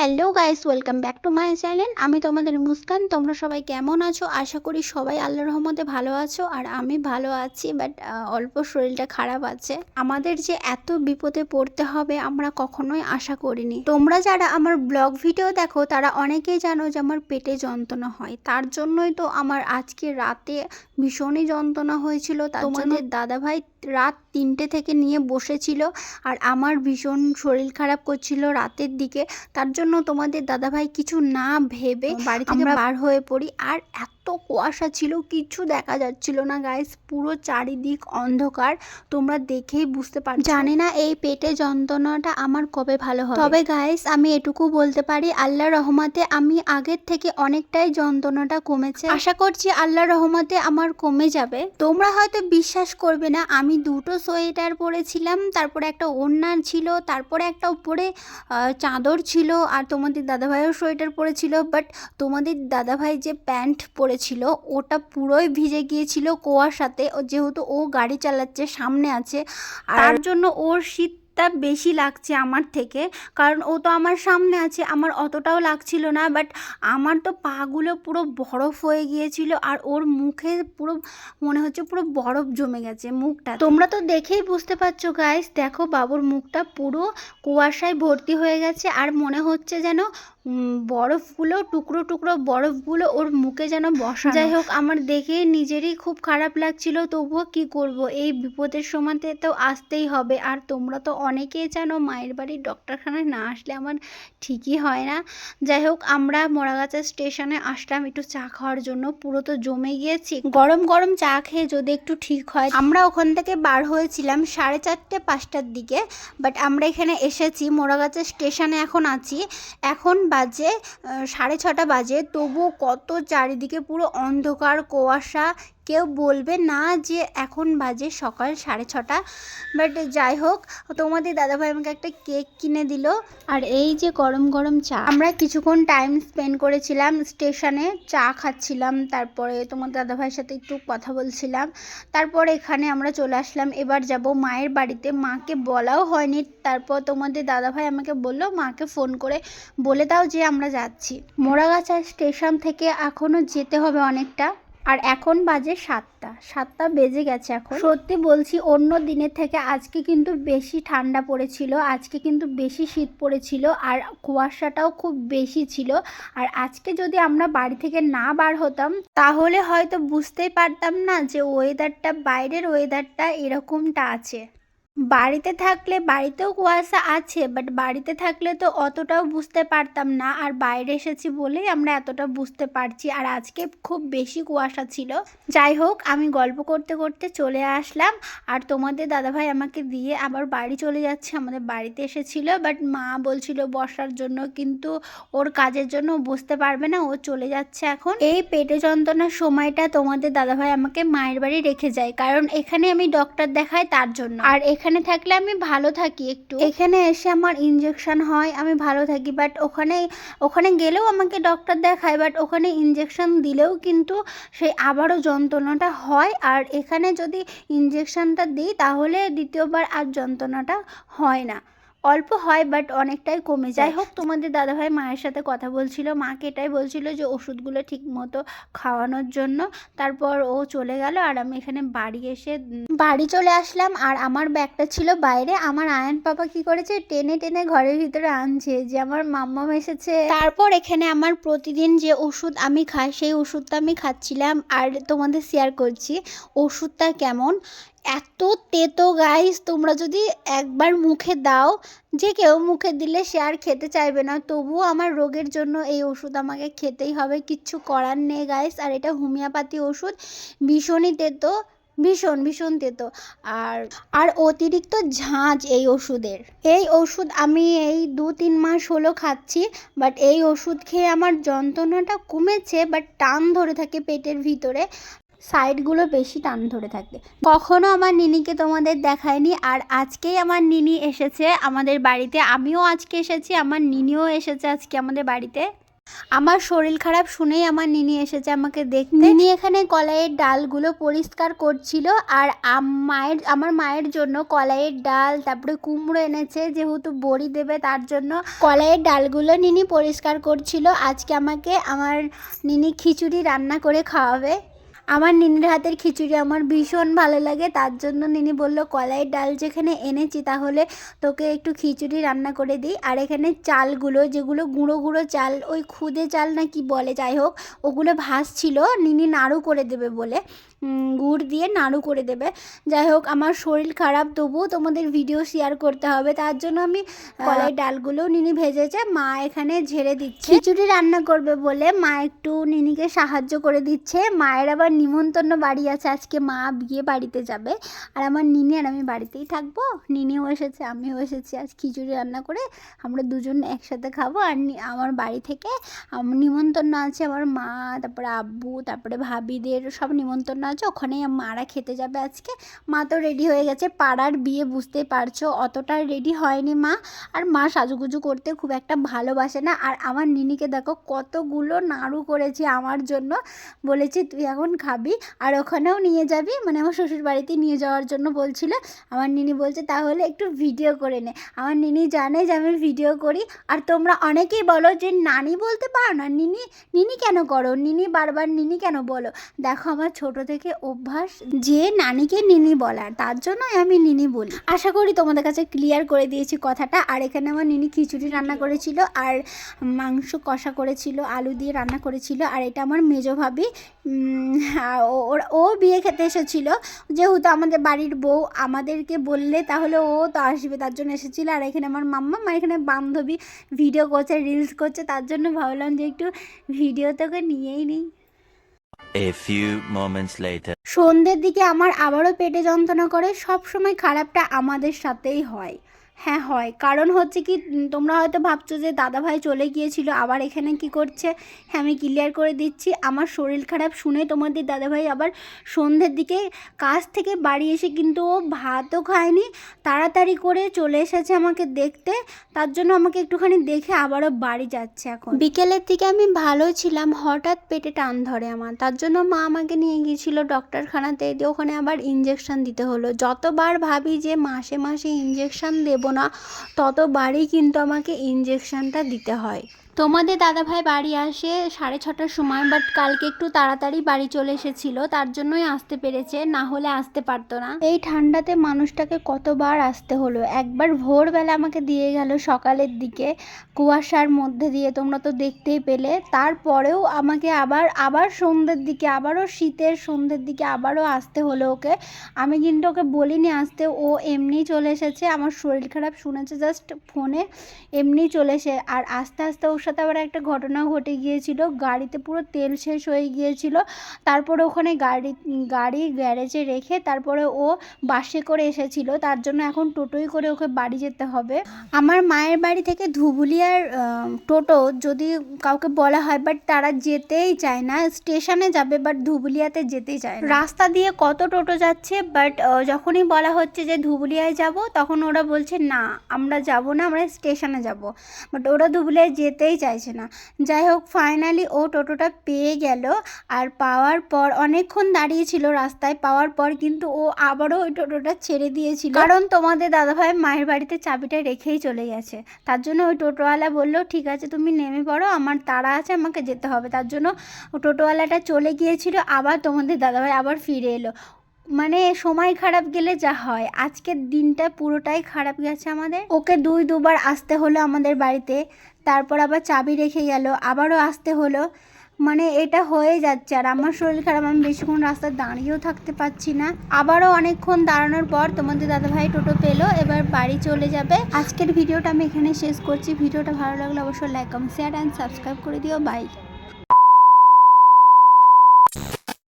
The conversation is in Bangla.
Hello guys welcome back to my channel. আমি তোমাদের মুস্কান তোমরা সবাই কেমন আছো? আশা করি সবাই আল্লাহর রহমতে ভালো আছো আর আমি ভালো আছি বাট অল্প শরীরটা খারাপ আছে। আমাদের যে এত বিপদে পড়তে হবে আমরা কখনোই আশা করিনি। তোমরা যারা আমার ব্লগ ভিডিও দেখো তারা অনেকেই জানো যে আমার পেটে যন্ত্রণা হয়। তার জন্যই তো আমার আজকে রাতে ভীষণই যন্ত্রণা হয়েছিল। তার তোমাদের দাদাভাই রাত তিনটে থেকে নিয়ে বসেছিল আর আমার ভীষণ শরীর খারাপ করছিল রাতের দিকে। তার জন্য তোমাদের দাদাভাই কিছু না ভেবে বাড়ি থেকে বার হয়ে পড়ি। আর এত কুয়াশা ছিল কিছু দেখা যাচ্ছিল না গাইস পুরো চারিদিক অন্ধকার। তোমরা দেখেই বুঝতে পার জানি না এই পেটে যন্ত্রণাটা আমার কবে ভালো হবে। তবে গাইস আমি এটুকু বলতে পারি আল্লাহ রহমতে আমি আগের থেকে অনেকটাই যন্ত্রণাটা কমেছে। আশা করছি আল্লাহ রহমতে আমার কমে যাবে। তোমরা হয়তো বিশ্বাস করবে না আমি দুটো সোয়েটার পরেছিলাম তারপরে একটা ওড়না ছিল তারপরে একটা উপরে চাদর ছিল আর তোমাদের দাদাভাইও সোয়েটার পরেছিল বাট তোমাদের দাদাভাই যে প্যান্ট পরেছিল ওটা পুরোই ভিজে গিয়েছিল কুয়াশাতে। ও যেহেতু ও গাড়ি চালাচ্ছে সামনে আছে। আর তার জন্য ওর শীতটা বেশি লাগছে আমার থেকে। কারণ ও তো আমার সামনে আছে আমার অতটাও লাগছিল না। বাট আমার তো পাগুলো পুরো বরফ হয়ে গিয়েছিল আর ওর মুখে পুরো মনে হচ্ছে পুরো বরফ জমে গেছে মুখটা। তোমরা তো দেখেই বুঝতে পারছ গাইস দেখো বাবুর মুখটা পুরো কুয়াশায় ভর্তি হয়ে গেছে। আর মনে হচ্ছে যেন বরফগুলো, টুকরো টুকরো বরফগুলো ওর মুখে যেন বসা যাই হোক আমার দেখে নিজেরই খুব খারাপ লাগছিল, তবুও কি করব? এই বিপদের সময়তে তো আসতেই হবে। আর তোমরা তো অনেকেই জানো, মায়ের বাড়ির ডক্টরখানায় না আসলে আমার ঠিকই হয় না। যাই হোক আমরা মোড়াগাছা স্টেশনে আসলাম একটু চা খাওয়ার জন্য। পুরো তো জমে গিয়েছি। গরম গরম চা খেয়ে যদি একটু ঠিক হয়। আমরা ওখান থেকে বার হয়েছিলাম সাড়ে চারটে, পাঁচটার দিকে। বাট আমরা এখানে এসেছি, মোড়াগাছা স্টেশনে এখন আছি। এখন বাজে সাড়ে ছটা বাজে তবুও কত চারিদিকে পুরো অন্ধকার কুয়াশা কেউ বলবে না যে এখন বাজে সকাল সাড়ে ছটা। বাট যাই হোক, তোমাদের দাদাভাই আমাকে একটা কেক কিনে দিল। আর এই যে গরম গরম চা, আমরা কিছুক্ষণ টাইম স্পেন্ড করেছিলাম স্টেশনে চা খাচ্ছিলাম, তারপরে তোমার দাদাভাইয়ের সাথে একটু কথা বলছিলাম। তারপর এখানে আমরা চলে আসলাম, এবার যাব মায়ের বাড়িতে। মাকে বলাও হয়নি, তারপর তোমাদের দাদাভাই আমাকে বলল, মাকে ফোন করে বলে দাও যে আমরা যাচ্ছি। মোড়াগাছা স্টেশন থেকে এখনও যেতে হবে অনেকটা। আর এখন বাজে সাতটা। সাতটা বেজে গেছে এখন। সত্যি বলছি, অন্য দিনের থেকে আজকে কিন্তু বেশি ঠান্ডা পড়েছিল, আজকে কিন্তু বেশি শীত পড়েছিল, আর কুয়াশাটাও খুব বেশি ছিল। আর আজকে যদি আমরা বাড়ি থেকে না বার হতাম, তাহলে হয়তো বুঝতেই পারতাম না যে ওয়েদারটা বাইরের ওয়েদারটা এরকমটা আছে। বাড়িতে থাকলে, বাড়িতেও কুয়াশা আছে বাট বাড়িতে থাকলে তো অতটাও বুঝতে পারতাম না। আর বাইরে এসেছি বলেই আমরা এতটা বুঝতে পারছি। আর আজকে খুব বেশি কুয়াশা ছিল। যাই হোক, আমি গল্প করতে করতে চলে আসলাম। আর তোমাদের দাদাভাই আমাকে দিয়ে আবার বাড়ি চলে যাচ্ছে। আমাদের বাড়িতে এসেছিল বাট মা বলছিল বসার জন্য, কিন্তু ওর কাজের জন্য বসতে পারবে না, ও চলে যাচ্ছে এখন। এই পেটে যন্ত্রণার সময়টা তোমাদের দাদাভাই আমাকে মায়ের বাড়ি রেখে যায়, কারণ এখানে আমি ডক্টর দেখাই তার জন্য। আর এখানে থাকলে আমি ভালো থাকি একটু। এখানে এসে আমার ইনজেকশন হয়, আমি ভালো থাকি। বাট ওখানে ওখানে গেলেও আমাকে ডক্টর দেখায় বাট ওখানে ইনজেকশন দিলেও কিন্তু সেই আবারও যন্ত্রণাটা হয়। আর এখানে যদি ইনজেকশনটা দিই, তাহলে দ্বিতীয়বার আর যন্ত্রণাটা হয় না। অল্প হয় বাট অনেকটাই কমে। যায় হোক তোমাদের দাদাভাই মায়ের সাথে কথা বলছিল। মাকে এটাই বলছিল যে ওষুধগুলো ঠিক মতো খাওয়ানোর জন্য। তারপর ও চলে গেল আর আমি এখানে বাড়ি এসে বাড়ি চলে আসলাম। আর আমার ব্যাগটা ছিল বাইরে। আমার আয়ন পাপা কি করেছে টেনে টেনে ঘরের ভিতরে আনছে যে আমার মাম্মাম এসেছে। তারপর এখানে আমার প্রতিদিন যে ওষুধ আমি খাই সেই ওষুধটা আমি খাচ্ছিলাম। আর তোমাদের শেয়ার করছি ওষুধটা কেমন? এত তেতো গাইস তোমরা যদি একবার মুখে দাও, যে কেউ মুখে দিলে সে আর খেতে চাইবে না। তবুও আমার রোগের জন্য এই ওষুধ আমাকে খেতেই হবে, কিচ্ছু করার নেই গাইস আর এটা হোমিওপ্যাথি ওষুধ, ভীষণই তেতো, ভীষণ ভীষণ তেতো। আর আর অতিরিক্ত ঝাঁঝ এই ওষুধের। এই ওষুধ আমি এই দু তিন মাস হলো খাচ্ছি বাট এই ওষুধ খেয়ে আমার যন্ত্রণাটা কমেছে বাট টান ধরে থাকে পেটের ভিতরে। সাইডগুলো বেশি টান ধরে থাকে। কখনো আমার নিনিকে তোমাদের দেখায়নি আর আজকেই আমার নিনি এসেছে আমাদের বাড়িতে। আমিও আজকে এসেছি, আমার নিনিও এসেছে আজকে আমাদের বাড়িতে। আমার শরীর খারাপ শুনেই আমার নিনি এসেছে আমাকে দেখতে। নিনি এখানে কলাইয়ের ডালগুলো পরিষ্কার করছিল আর মায়ের, আমার মায়ের জন্য কলাইয়ের ডাল, তারপরে কুমড়ো এনেছে যেহেতু বড়ি দেবে তার জন্য। কলাইয়ের ডালগুলো নিনি পরিষ্কার করছিল। আজকে আমাকে আমার নিনি খিচুড়ি রান্না করে খাওয়াবে। আমার নিনির হাতের খিচুড়ি আমার ভীষণ ভালো লাগে, তার জন্য নিনি বলল কলাইয়ের ডাল যেখানে এনেছি তাহলে তোকে একটু খিচুড়ি রান্না করে দিই। আর এখানে চালগুলো, যেগুলো গুঁড়ো গুঁড়ো চাল, ওই খুদে চাল না কি বলে, যাই হোক, ওগুলো ভাসছিল নিনি নাড়ু করে দেবে বলে। গুড় দিয়ে নাড়ু করে দেবে। যাই হোক আমার শরীর খারাপ তবুও তোমাদের ভিডিও শেয়ার করতে হবে। তার জন্য আমি কলাই ডালগুলো নিনি ভেজেছে। মা এখানে ঝেড়ে দিচ্ছে। খিচুড়ি রান্না করবে বলে মা একটু নিনিকে সাহায্য করে দিচ্ছে। মায়ের আবার নিমন্ত্রণ বাড়ি আছে। আজকে মা বিয়ে বাড়িতে যাবে। আর আমার নিনি আর আমি বাড়িতেই থাকব। নিনিও এসেছে আমিও এসেছি আজ খিচুড়ি রান্না করে। আমরা দুজন একসাথে খাব। আর আমার বাড়ি থেকে নিমন্ত্রণ আছে আমার মা তারপরে আব্বু তারপরে ভাবিদের সব নিমন্ত্রণ আছে ওখানেই মারা খেতে যাবে আজকে। মা তো রেডি হয়ে গেছে, পাড়ার বিয়ে বুঝতেই পারছ, অতটা রেডি হয়নি মা। আর মা সাজুগুজু করতে খুব একটা ভালোবাসে না। আর আমার নিনিকে দেখো, কতগুলো নাড়ু করেছে আমার জন্য। বলেছে, তুই এখন খাবি আর ওখানেও নিয়ে যাবি। মানে আমার শ্বশুর বাড়িতে নিয়ে যাওয়ার জন্য বলছিল। আমার নিনি বলছে, তাহলে একটু ভিডিও করে নে। আমার নিনি জানে যে আমি ভিডিও করি। আর তোমরা অনেকেই বলো যে, নানি বলতে পারো না? নিনি নিনি কেন করো? নিনি বারবার, নিনি কেন বলো? দেখো, আমার ছোটো থেকে অভ্যাস যে নানিকে নিনি বলার, তার জন্যই আমি নিনি বলি। আশা করি তোমাদের কাছে ক্লিয়ার করে দিয়েছি কথাটা। আর এখানে আমার নিনি খিচুড়ি রান্না করেছিল আর মাংস কষা করেছিল, আলু দিয়ে রান্না করেছিল, আর এটা আমার মেজো ভাবি ও- ওর- ও বিয়ে খেতে এসেছিল। যেহেতু আমাদের বাড়ির বউ আমাদেরকে বললে তাহলে ও তো আসবে, তার জন্য এসেছিল। আর এখানে আমার মাম্মা আমার এখানে বান্ধবী ভিডিও করছে রিলস করছে, তার জন্য ভাবলাম যে একটু ভিডিও তোকে নিয়েই নিই। A few moments later. সন্ধ্যের দিকে আমার আবারও পেটে যন্ত্রণা করে সব সময় খারাপটা আমাদের সাথেই হয় হ্যাঁ হয়। কারণ হচ্ছে কি তোমরা হয়তো ভাবছ যে দাদাভাই চলে গিয়েছিল, আবার এখানে কি করছে? হ্যাঁ আমি ক্লিয়ার করে দিচ্ছি, আমার শরীর খারাপ শুনে তোমাদের দাদাভাই আবার সন্ধ্যের দিকে কাজ থেকে বাড়ি এসে কিন্তু ও ভাতও খায়নি, তাড়াতাড়ি করে চলে এসেছে আমাকে দেখতে, তার জন্য আমাকে একটুখানি দেখে আবারও বাড়ি যাচ্ছে এখন। বিকেলের দিকে আমি ভালো ছিলাম, হঠাৎ পেটে টান ধরে আমার, তার জন্য মা আমাকে নিয়ে গিয়েছিল ডক্টরখানাতে দিয়ে ওখানে আবার ইঞ্জেকশন দিতে হলো। যতবার ভাবি যে মাসে মাসে ইঞ্জেকশন দেবো না ততবারই কিন্তু আমাকে ইঞ্জেকশানটা দিতে হয়। তোমাদের দাদাভাই বাড়ি আসে সাড়ে ছটার সময় বাট কালকে একটু তাড়াতাড়ি বাড়ি চলে এসেছিল, তার জন্যই আসতে পেরেছে, না হলে আসতে পারতো না। এই ঠান্ডাতে মানুষটাকে কতবার আসতে হলো? একবার ভোরবেলা আমাকে দিয়ে গেল সকালের দিকে, কুয়াশার মধ্যে দিয়ে, তোমরা তো দেখতেই পেলে। তারপরেও আমাকে আবার আবার সন্ধ্যের দিকে, আবারও শীতের সন্ধ্যের দিকে আবারও আসতে হলো ওকে। আমি কিন্তু ওকে বলিনি আসতে, ও এমনি চলে এসেছে, আমার শরীর খারাপ শুনেছে জাস্ট ফোনে এমনি চলে এসে, আর আস্তে আস্তে ওর সাথে আবার একটা ঘটনা ঘটে গিয়েছিল। গাড়িতে পুরো তেল শেষ হয়ে গিয়েছিল। তারপরে ওখানে গাড়ি গাড়ি গ্যারেজে রেখে তারপরে ও বাসে করে এসেছিল। তার জন্য এখন টোটোই করে ওকে বাড়ি যেতে হবে। আমার মায়ের বাড়ি থেকে ধুবুলিয়ার টোটো যদি কাউকে বলা হয় বাট তারা যেতেই চায় না। স্টেশনে যাবে বাট ধুবুলিয়াতে যেতেই চায় রাস্তা দিয়ে কত টোটো যাচ্ছে বাট যখনই বলা হচ্ছে যে ধুবুলিয়ায় যাব, তখন ওরা বলছে, না, আমরা যাব না, আমরা স্টেশনে যাব। বাট ওরা ধুবুলিয়ায় যেতেই চাইছে না। যাই হোক ফাইনালি ও টোটোটা পেয়ে গেল আর পাওয়ার পর অনেকক্ষণ দাঁড়িয়েছিল রাস্তায়। পাওয়ার পর কিন্তু ও আবারও ওই টোটোটা ছেড়ে দিয়েছিল। কারণ তোমাদের দাদাভাই মায়ের বাড়িতে চাবিটা রেখেই চলে গেছে। তার জন্য ওই টোটোওয়ালা বলল, ঠিক আছে, তুমি নেমে পড়ো, আমার তাড়া আছে, আমাকে যেতে হবে। তার জন্য টোটোওয়ালাটা চলে গিয়েছিল, আবার তোমাদের দাদাভাই আবার ফিরে এলো। মানে সময় খারাপ গেলে যা হয়, আজকের দিনটা পুরোটাই খারাপ গেছে আমাদের। ওকে দুই দুবার আসতে হলো আমাদের বাড়িতে, তারপর আবার চাবি রেখে গেল, আবারও আসতে হলো। মানে এটা হয়ে যাচ্ছে আর আমার শরীর খারাপ, আমি বেশিক্ষণ রাস্তায় দাঁড়িয়েও থাকতে পারছি না। আবারও অনেকক্ষণ দাঁড়ানোর পর তোমাদের দাদাভাই টোটো পেল, এবার বাড়ি চলে যাবে। আজকের ভিডিওটা আমি এখানে শেষ করছি। ভিডিওটা ভালো লাগলে অবশ্যই like comment share and subscribe করে দিও। বাই